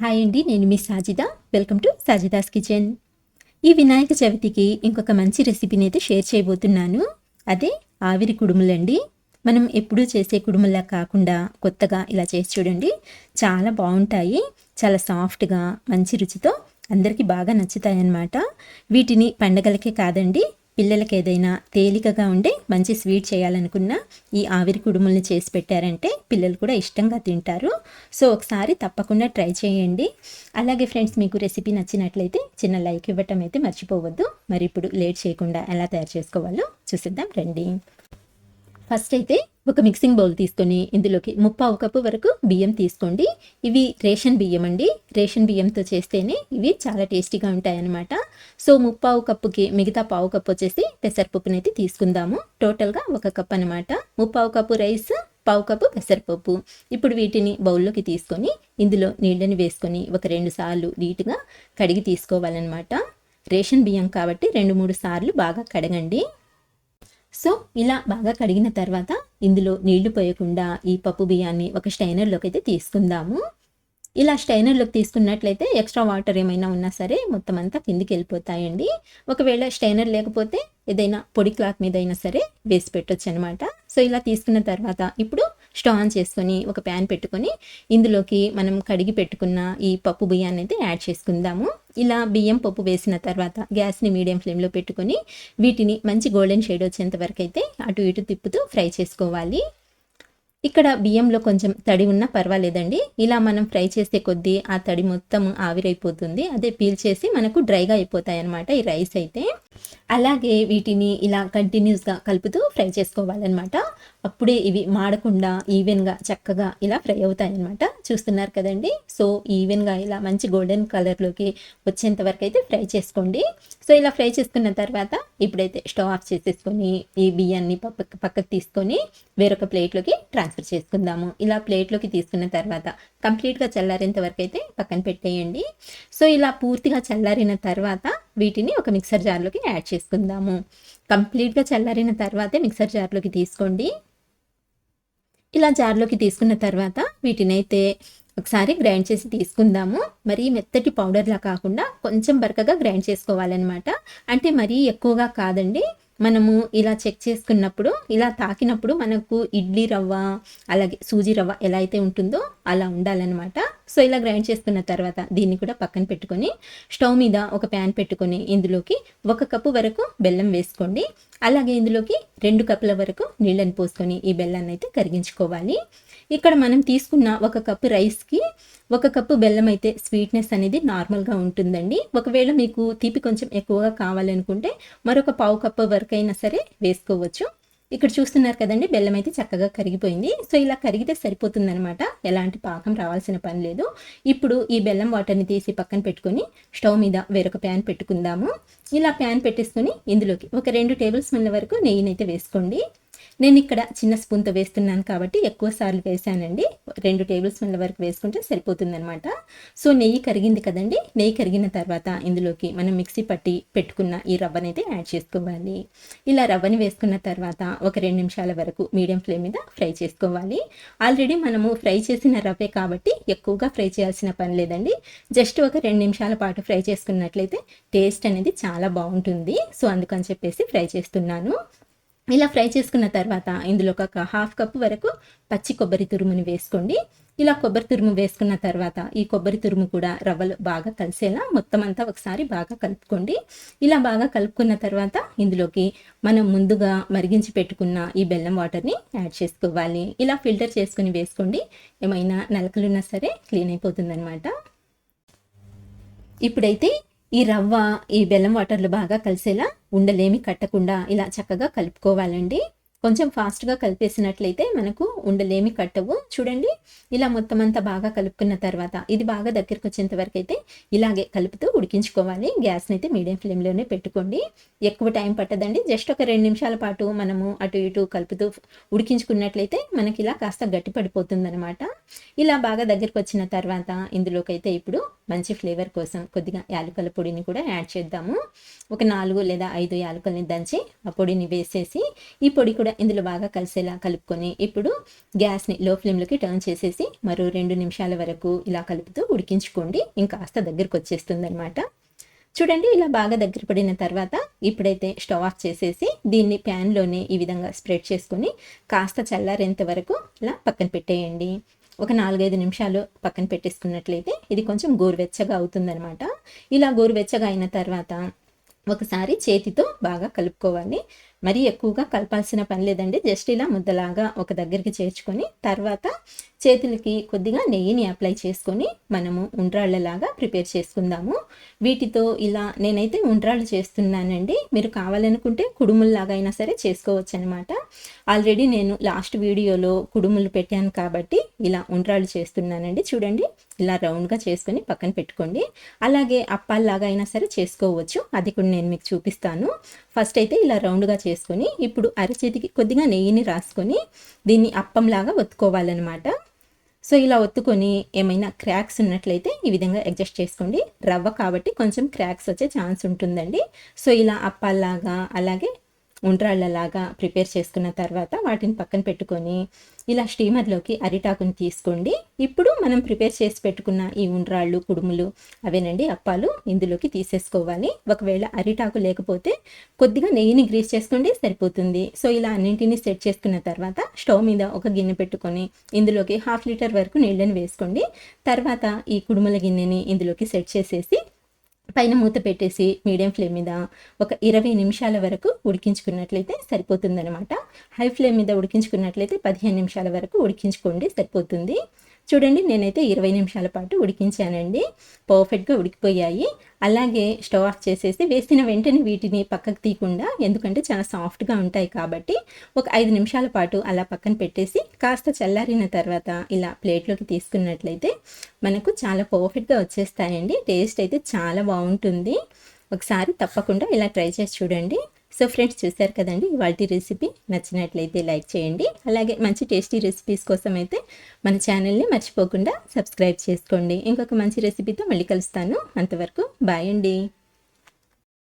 Hi అండి నేను మీ Sajida. Welcome to Sajida's kitchen ఈ వినాయక చవితికి ఇంకొక మంచి రెసిపీని అయితే షేర్ చేయబోతున్నాను. అదే ఆవిరి కుడుములండి. మనం ఎప్పుడూ చేసే కుడుములా కాకుండా కొత్తగా ఇలా చేసి చూడండి. చాలా బాగుంటాయి. చాలా సాఫ్ట్గా మంచి రుచితో అందరికీ బాగా నచ్చుతాయి అన్నమాట వీటిని పండగలకే కాదండి పిల్లలకి ఏదైనా తేలికగా ఉండే మంచి స్వీట్ చేయాలనుకున్నా ఈ ఆవిరి కుడుముల్ని చేసి పెట్టారంటే పిల్లలు కూడా ఇష్టంగా తింటారు. సో ఒకసారి తప్పకుండా ట్రై చేయండి. అలాగే ఫ్రెండ్స్ మీకు రెసిపీ నచ్చినట్లయితే చిన్న లైక్ ఇవ్వటం అయితే మర్చిపోవద్దు. మరి ఇప్పుడు లేట్ చేయకుండా ఎలా తయారు చేసుకోవాలో చూసిద్దాం రండి. ఫస్ట్ అయితే ఒక మిక్సింగ్ బౌల్ తీసుకొని ఇందులోకి ముప్పావు కప్పు వరకు బియ్యం తీసుకోండి. ఇవి రేషన్ బియ్యం అండి. రేషన్ బియ్యంతో చేస్తేనే ఇవి చాలా టేస్టీగా ఉంటాయన్నమాట. సో ముప్పావు కప్పుకి మిగతా పావు కప్పు వచ్చేసి పెసరపప్పునైతే తీసుకుందాము. టోటల్గా ఒక కప్ అనమాట ముప్పావు కప్పు రైస్ పావు కప్పు పెసరపప్పు. ఇప్పుడు వీటిని బౌల్లోకి తీసుకొని ఇందులో నీళ్ళని వేసుకొని ఒక రెండు సార్లు నీట్గా కడిగి తీసుకోవాలన్నమాట. రేషన్ బియ్యం కాబట్టి రెండు మూడు సార్లు బాగా కడగండి. సో ఇలా బాగా కడిగిన తర్వాత ఇందులో నీళ్ళు పోయకుండా ఈ పప్పు బియ్యాన్ని ఒక స్టైనర్లోకి అయితే తీసుకుందాము. ఇలా స్టైనర్లోకి తీసుకున్నట్లయితే ఎక్స్ట్రా వాటర్ ఏమైనా ఉన్నా సరే మొత్తం అంతా కిందికి వెళ్ళిపోతాయండి. ఒకవేళ స్టైనర్ లేకపోతే ఏదైనా పొడి క్లాత్ మీద అయినా సరే వేసి పెట్టొచ్చు అనమాట సో ఇలా తీసుకున్న తర్వాత ఇప్పుడు స్టవ్ ఆన్ చేసుకొని ఒక ప్యాన్ పెట్టుకొని ఇందులోకి మనం కడిగి పెట్టుకున్న ఈ పప్పు బియ్యాన్ని అయితే యాడ్ చేసుకుందాము. ఇలా బియ్యం పప్పు వేసిన తర్వాత గ్యాస్ని మీడియం ఫ్లేమ్లో పెట్టుకొని వీటిని మంచి గోల్డెన్ షేడ్ వచ్చేంత వరకు అయితే అటు ఇటు తిప్పుతూ ఫ్రై చేసుకోవాలి. ఇక్కడ బియ్యంలో కొంచెం తడి ఉన్నా పర్వాలేదండి. ఇలా మనం ఫ్రై చేసే కొద్దీ ఆ తడి మొత్తం ఆవిరైపోతుంది. అదే పీల్ చేసి మనకు డ్రైగా అయిపోతాయి అనమాట ఈ రైస్ అయితే. అలాగే వీటిని ఇలా కంటిన్యూస్గా కలుపుతూ ఫ్రై చేసుకోవాలన్నమాట. అప్పుడే ఇవి మాడకుండా ఈవెన్గా చక్కగా ఇలా ఫ్రై అవుతాయి అన్నమాట చూస్తున్నారు కదండి? సో ఈవెన్గా ఇలా మంచి గోల్డెన్ కలర్లోకి వచ్చేంత వరకు అయితే ఫ్రై చేసుకోండి. సో ఇలా ఫ్రై చేసుకున్న తర్వాత ఇప్పుడైతే స్టవ్ ఆఫ్ చేసేసుకొని ఈ బియ్యాన్ని పక్క పక్కకు తీసుకొని వేరొక ప్లేట్లోకి ట్రాన్స్ఫర్ చేసుకుందాము. ఇలా ప్లేట్లోకి తీసుకున్న తర్వాత కంప్లీట్గా చల్లారేంత వరకు అయితే పక్కన పెట్టేయండి. సో ఇలా పూర్తిగా చల్లారిన తర్వాత వీటిని ఒక మిక్సర్ జార్లోకి యాడ్ చేసుకుందాము. కంప్లీట్గా చల్లారిన తర్వాతే మిక్సర్ జార్లోకి తీసుకోండి. ఇలా జార్లోకి తీసుకున్న తర్వాత వీటినైతే ఒకసారి గ్రైండ్ చేసి తీసుకుందాము. మరీ మెత్తటి పౌడర్లా కాకుండా కొంచెం బరకగా గ్రైండ్ చేసుకోవాలన్నమాట. అంటే మరీ ఎక్కువగా కాదండి. మనము ఇలా చెక్ చేసుకున్నప్పుడు ఇలా తాకినప్పుడు మనకు ఇడ్లీ రవ్వ అలాగే సూజీ రవ్వ ఎలా అయితే ఉంటుందో అలా ఉండాలన్నమాట. సో ఇలా గ్రైండ్ చేసుకున్న తర్వాత దీన్ని కూడా పక్కన పెట్టుకొని స్టవ్ మీద ఒక ప్యాన్ పెట్టుకొని ఇందులోకి ఒక కప్పు వరకు బెల్లం వేసుకోండి. అలాగే ఇందులోకి రెండు కప్పుల వరకు నీళ్ళని పోసుకొని ఈ బెల్లాన్ని అయితే కరిగించుకోవాలి. ఇక్కడ మనం తీసుకున్న ఒక కప్పు రైస్కి ఒక కప్పు బెల్లం అయితే స్వీట్నెస్ అనేది నార్మల్గా ఉంటుందండి. ఒకవేళ మీకు తీపి కొంచెం ఎక్కువగా కావాలనుకుంటే మరొక పావు కప్పు వరకైనా సరే వేసుకోవచ్చు. ఇక్కడ చూస్తున్నారు కదండి బెల్లం అయితే చక్కగా కరిగిపోయింది. సో ఇలా కరిగితే సరిపోతుందనమాట ఎలాంటి పాకం రావాల్సిన పని లేదు. ఇప్పుడు ఈ బెల్లం వాటర్ని తీసి పక్కన పెట్టుకొని స్టవ్ మీద వేరొక ప్యాన్ పెట్టుకుందాము. ఇలా ప్యాన్ పెట్టేసుకొని ఇందులోకి ఒక రెండు టేబుల్ స్పూన్ల వరకు నెయ్యినైతే వేసుకోండి. నేను ఇక్కడ చిన్న స్పూన్తో వేస్తున్నాను కాబట్టి ఎక్కువ సార్లు వేసానండి రెండు టేబుల్ స్పూన్ల వరకు వేసుకుంటే సరిపోతుందనమాట సో నెయ్యి కరిగింది కదండి. నెయ్యి కరిగిన తర్వాత ఇందులోకి మనం మిక్సీ పట్టి పెట్టుకున్న ఈ రవ్వనైతే యాడ్ చేసుకోవాలి. ఇలా రవ్వని వేసుకున్న తర్వాత ఒక రెండు నిమిషాల వరకు మీడియం ఫ్లేమ్ మీద ఫ్రై చేసుకోవాలి. ఆల్రెడీ మనము ఫ్రై చేసిన రవ్వే కాబట్టి ఎక్కువగా ఫ్రై చేయాల్సిన పని లేదండి. జస్ట్ ఒక రెండు నిమిషాల పాటు ఫ్రై చేసుకున్నట్లయితే టేస్ట్ అనేది చాలా బాగుంటుంది. సో అందుకని చెప్పేసి ఫ్రై చేస్తున్నాను. ఇలా ఫ్రై చేసుకున్న తర్వాత ఇందులో ఒక హాఫ్ కప్ వరకు పచ్చి కొబ్బరి తురుముని వేసుకోండి. ఇలా కొబ్బరి తురుము వేసుకున్న తర్వాత ఈ కొబ్బరి తురుము కూడా రవ్వలు బాగా కలిసేలా మొత్తం అంతా ఒకసారి బాగా కలుపుకోండి. ఇలా బాగా కలుపుకున్న తర్వాత ఇందులోకి మనం ముందుగా మరిగించి పెట్టుకున్న ఈ బెల్లం వాటర్ని యాడ్ చేసుకోవాలి. ఇలా ఫిల్టర్ చేసుకుని వేసుకోండి. ఏమైనా నలకలున్నా సరే క్లీన్ అయిపోతుందన్నమాట. ఇప్పుడైతే ఈ రవ్వ ఈ బెల్లం వాటర్లు బాగా కలిసేలా ఉండలేమి కట్టకుండా ఇలా చక్కగా కలుపుకోవాలండి. కొంచెం ఫాస్ట్గా కలిపేసినట్లయితే మనకు ఉండలేమి కట్టవు. చూడండి ఇలా మొత్తం అంతా బాగా కలుపుకున్న తర్వాత ఇది బాగా దగ్గరికి వచ్చేంత వరకు అయితే ఇలాగే కలుపుతూ ఉడికించుకోవాలి. గ్యాస్ని అయితే మీడియం ఫ్లేమ్లోనే పెట్టుకోండి. ఎక్కువ టైం పట్టదండి. జస్ట్ ఒక రెండు నిమిషాల పాటు మనము అటు ఇటు కలుపుతూ ఉడికించుకున్నట్లయితే మనకి ఇలా కాస్త గట్టి పడిపోతుందనమాట ఇలా బాగా దగ్గరికి వచ్చిన తర్వాత ఇందులోకి అయితే ఇప్పుడు మంచి ఫ్లేవర్ కోసం కొద్దిగా యాలకుల పొడిని కూడా యాడ్ చేద్దాము. ఒక నాలుగు లేదా ఐదు యాలకుల్ని దంచి ఆ పొడిని వేసేసి ఈ పొడి కూడా ఇందులో బాగా కలిసేలా కలుపుకొని ఇప్పుడు గ్యాస్ని లో ఫ్లేమ్లోకి టర్న్ చేసేసి మరో రెండు నిమిషాల వరకు ఇలా కలుపుతూ ఉడికించుకోండి. ఇంకాస్త దగ్గరకు వచ్చేస్తుంది అనమాట చూడండి ఇలా బాగా దగ్గర పడిన తర్వాత ఇప్పుడైతే స్టవ్ ఆఫ్ చేసేసి దీన్ని ప్యాన్లోనే ఈ విధంగా స్ప్రెడ్ చేసుకొని కాస్త చల్లారేంత వరకు ఇలా పక్కన పెట్టేయండి. ఒక నాలుగైదు నిమిషాలు పక్కన పెట్టేసుకున్నట్లయితే ఇది కొంచెం గోరువెచ్చగా అవుతుందనమాట ఇలా గోరువెచ్చగా అయిన తర్వాత ఒకసారి చేతితో బాగా కలుపుకోవాలి. మరీ ఎక్కువగా కలపాల్సిన పని లేదండి. జస్ట్ ఇలా ముద్దలాగా ఒక దగ్గరికి చేర్చుకొని తర్వాత చేతులకి కొద్దిగా నెయ్యిని అప్లై చేసుకొని మనము ఉండ్రాళ్ళలాగా ప్రిపేర్ చేసుకుందాము. వీటితో ఇలా నేనైతే ఉండ్రాళ్ళు చేస్తున్నానండి. మీరు కావాలనుకుంటే కుడుముల్లాగా అయినా సరే చేసుకోవచ్చు అనమాట ఆల్రెడీ నేను లాస్ట్ వీడియోలో కుడుములు పెట్టాను కాబట్టి ఇలా ఉండ్రాళ్ళు చేస్తున్నానండి. చూడండి ఇలా రౌండ్గా చేసుకొని పక్కన పెట్టుకోండి. అలాగే అప్పాల్లాగా అయినా సరే చేసుకోవచ్చు. అది కూడా నేను మీకు చూపిస్తాను. ఫస్ట్ అయితే ఇలా రౌండ్గా చేసుకొని ఇప్పుడు అరచేతికి కొద్దిగా నెయ్యిని రాసుకొని దీన్ని అప్పంలాగా ఒత్తుకోవాలన్నమాట. సో ఇలా ఒత్తుకొని ఏమైనా క్రాక్స్ ఉన్నట్లయితే ఈ విధంగా అడ్జస్ట్ చేసుకోండి. రవ్వ కాబట్టి కొంచెం క్రాక్స్ వచ్చే ఛాన్స్ ఉంటుందండి. సో ఇలా అప్పాల్లాగా అలాగే ఉండ్రాళ్ళలాగా ప్రిపేర్ చేసుకున్న తర్వాత వాటిని పక్కన పెట్టుకొని ఇలా స్టీమర్లోకి అరిటాకుని తీసుకోండి. ఇప్పుడు మనం ప్రిపేర్ చేసి పెట్టుకున్న ఈ ఉండ్రాళ్ళు కుడుములు అవేనండి అప్పాలు ఇందులోకి తీసేసుకోవాలి. ఒకవేళ అరిటాకు లేకపోతే కొద్దిగా నెయ్యిని గ్రీస్ చేసుకోండి సరిపోతుంది. సో ఇలా అన్నింటినీ సెట్ చేసుకున్న తర్వాత స్టవ్ మీద ఒక గిన్నె పెట్టుకొని ఇందులోకి హాఫ్ లీటర్ వరకు నీళ్ళని వేసుకోండి. తర్వాత ఈ కుడుముల గిన్నెని ఇందులోకి సెట్ చేసేసి పైన మూత పెట్టేసి మీడియం ఫ్లేమ్ మీద ఒక ఇరవై నిమిషాల వరకు ఉడికించుకున్నట్లయితే సరిపోతుందనమాట హై ఫ్లేమ్ మీద ఉడికించుకున్నట్లయితే పదిహేను నిమిషాల వరకు ఉడికించుకోండి సరిపోతుంది. చూడండి నేనైతే ఇరవై నిమిషాల పాటు ఉడికించానండి. పర్ఫెక్ట్గా ఉడికిపోయాయి. అలాగే స్టవ్ ఆఫ్ చేసేసి వేసిన వెంటనే వీటిని పక్కకు తీయకుండా ఎందుకంటే చాలా సాఫ్ట్గా ఉంటాయి కాబట్టి ఒక ఐదు నిమిషాల పాటు అలా పక్కన పెట్టేసి కాస్త చల్లారిన తర్వాత ఇలా ప్లేట్లోకి తీసుకున్నట్లయితే మనకు చాలా పర్ఫెక్ట్గా వచ్చేస్తాయండి. టేస్ట్ అయితే చాలా బాగుంటుంది. ఒకసారి తప్పకుండా ఇలా ట్రై చేసి చూడండి. సో ఫ్రెండ్స్ చూశారు కదండి? వాటి రెసిపీ నచ్చినట్లయితే లైక్ చేయండి. అలాగే మంచి టేస్టీ రెసిపీస్ కోసం అయితే మన ఛానల్ని మర్చిపోకుండా సబ్స్క్రైబ్ చేసుకోండి. ఇంకొక మంచి రెసిపీతో మళ్ళీ కలుస్తాను. అంతవరకు బాయ్ అండి.